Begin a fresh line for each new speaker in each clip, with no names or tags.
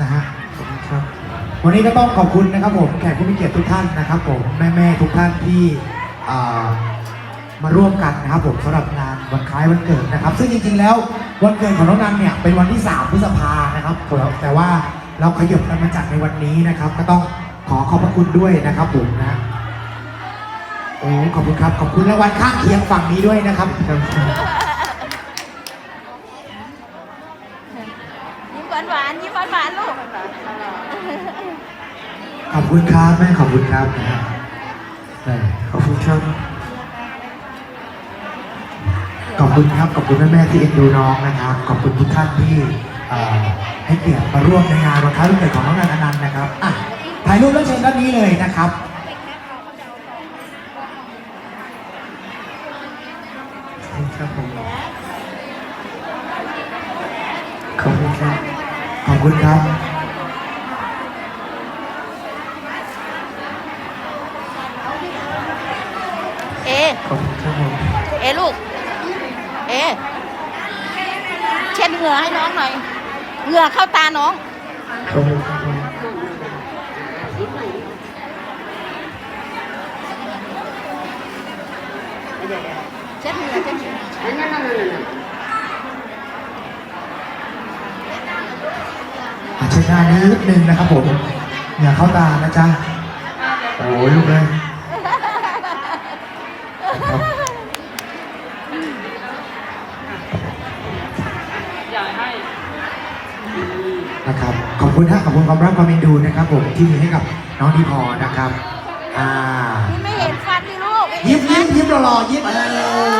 นะฮะขอบคุณครับ วันนี้ก็ต้องขอบคุณนะครับผมแขกผู้มีเกียรติทุกท่านนะครับผมแม่ๆทุกท่านที่มาร่วมกันนะครับผมสำหรับงานวันคล้ายวันเกิดนะครับ ซึ่งจริงๆแล้ววันเกิดของน้องนันเนี่ยเป็นวันที่ 3 พฤษภานะครับแต่ว่าเราขยับกันมาจัดในวันนี้นะครับ ก็ต้องขอขอบพระคุณด้วยนะครับผมนะโอ้ขอบคุณครับขอบคุณรางวัลข้างเคียงฝั่งนี้ด้วยนะครับ
ยิ้มหวานหวานๆ ยิ้มหวานๆลูก
ขอบคุณครับแม่ขอบคุณครับนะฮะแม่ขอบคุณครับ ขอบคุณครับขอบคุณแม่แม่ๆที่เอ็นดูน้องนะครับ ขอบคุณทุกท่านที่เอ่อให้เกียรติมาร่วมในงานวันคล้ายวันเกิดของน้องนันอนันต์นะครับอะถ่ายรูปแล้วเชิญด้านนี้เลยนะครับคุณครับผมขอบคุณครับ ขอบ คุณครับ
เอ
ขอบคุณครับผม
เอลูก เอ เช็ดเหงื่อให้น้องหน่อย เหงื่อเข้าตาน้อง
ขอบคุณครับผม
เช็ดเหงื่อเช็ดเหงื่อ
อา เช็ดหน้านิดนึงนะครับผมอย่าเข้าตานะจ๊ะโอ้ยลูกเลยครับนะครับขอบคุณฮะขอบคุณความรักความเอ็นดูนะครับ ผมที่มีให้กับน้องดีพอนะครับอ่า
คุณไม่เห็นฟันดิลูก
ยิ้มยิ้มยิ้มหล่อๆยิ้มเอ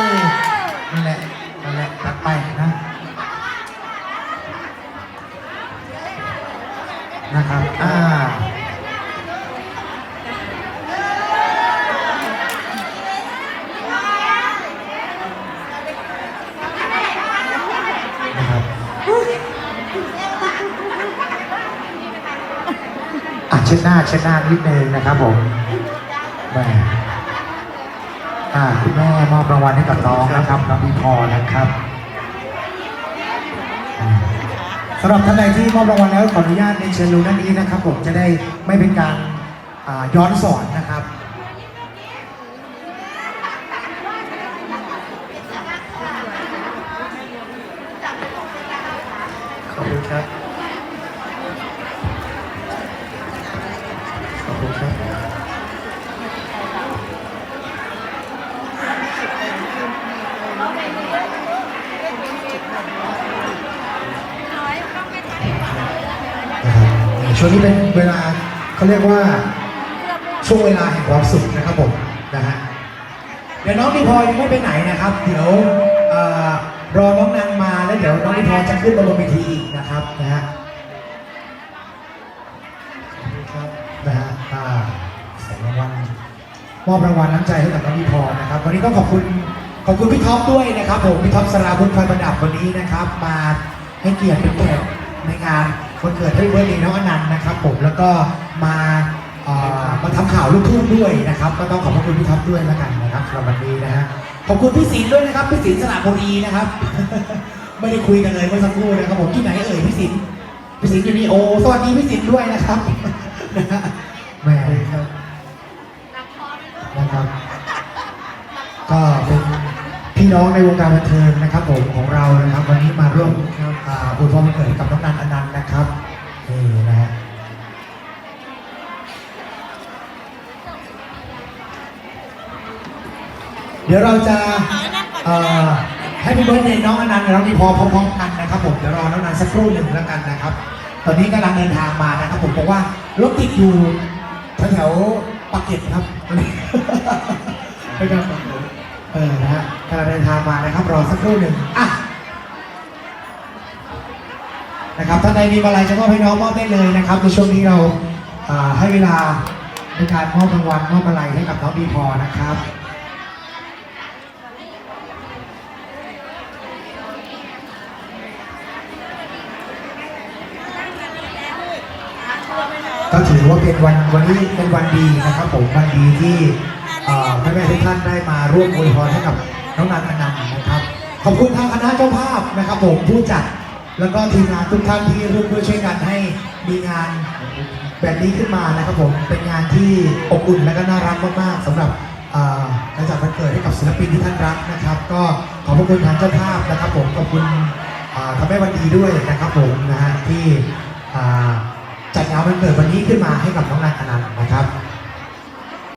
อนั่นแหละนั่นแหละตัดไปนะ นะครับ อ่า นะครับอะเช็ดหน้าเช็ดหน้านิดนึงนะครับผมแม่อ่าคุณแม่มอบรางวัลให้กับน้องนะครับน้องดีพอนะครับ สำหรับท่านใดที่มอบรางวัลแล้วขออนุญาตในเชิญรู้ด้านนี้นะครับ ผมจะได้ไม่เป็นการย้อนสอนนะครับ ขอบคุณครับ ขอบคุณครับ นะครับ ช่วงนี้เป็นเวลาเขาเรียกว่าช่วงเวลาแห่งความสุขนะครับผมนะฮะเดี๋ยวน้องดีพอยังไม่ไปไหนนะครับ เดี๋ยวอรอน้องนางมาแล้วเดี๋ยวน้องดีพอจะขึ้นมาบนเวทีอีกนะครับนะฮะนะฮะสองรางวัลมอบรางวัลน้ำใจให้กับน้องดีพอนะครับ วันนี้ต้องขอบคุณขอบคุณพี่ท็อปด้วยนะครับผมพี่ท็อปสราพุทธไฟประดับวันนี้นะครับ มาให้เกียรติเป็นแขกในงาน วันเกิดให้เบิร์ดเดย์น้องอนันต์นะครับ ผมแล้วก็มาเอ่อมาทำข่าวลูกทุ่งด้วยนะครับ ก็ต้องขอบพระคุณพี่ท็อปด้วยแล้วกันนะครับสำหรับวันนี้นะฮะขอบคุณพี่ศิลป์ด้วยนะครับพี่ศิลป์สระบุรีนะครับ ไม่ได้คุยกันเลยเมื่อสักครู่นะครับผมที่ไหนเอ่ยพี่ศิลป์พี่ศิลป์อยู่นี่โอ้สวัสดีพี่ศิลป์ด้วยนะครับนะฮะแหมครับนะครับ ก็เป็นพี่น้องในวงการบันเทิงนะครับ ผมของเรานะครับ วันนี้มาร่วมอ่าอ วยพรวันเกิดกับน้องนันอนันต์นะครับนี่นะฮะเดี๋ยวเราจะให้พี่เบิร์ดเดย์น้องอนันต์กับน้องดีพอพร้อมๆกันนะครับผมเดี๋ยวรอน้องนันสักครู่หนึ่งแล้วกันนะครับ ตอนนี้กำลังเดินทางมานะครับผมบอกว่ารถติดอยู่แถวๆปากเกร็ดครับไม่ต้องกังวลเออนะฮะกำลังเดินทางมานะครับรอสักครู่หนึ่งอะ นะครับท่านใดมีอะไรจะมอบให้น้องมอบได้เลยนะครับในช่วงนี้เราให้เวลาในการมอบรางวัลมอบอะไรให้กับน้องดีพอนะครับก็ถือว่าเป็นวันวันนี้เป็นวันดีนะครับผมวันดีที่แม่แม่ทุกท่านได้มาร่วมอวยพรให้กับน้องนันอนันต์นะครับ ขอบคุณทางคณะเจ้าภาพนะครับผมผู้จัด แล้วก็ทีมงานทุกท่านที่ร่วมด้วยช่วยกันให้มีงานแบบนี้ขึ้นมานะครับผมเป็นงานที่อบอุ่นและก็น่ารักมากๆสำหรับการจัดวันเกิดให้กับศิลปินที่ท่านรักนะครับ ก็ขอบพระคุณทางเจ้าภาพนะครับ ผมขอบคุณเอ่อทำให้วันดีด้วยนะครับผมนะฮะที่จัดงานวันเกิดวันนี้ขึ้นมาให้กับน้องนายอนันต์นะครับ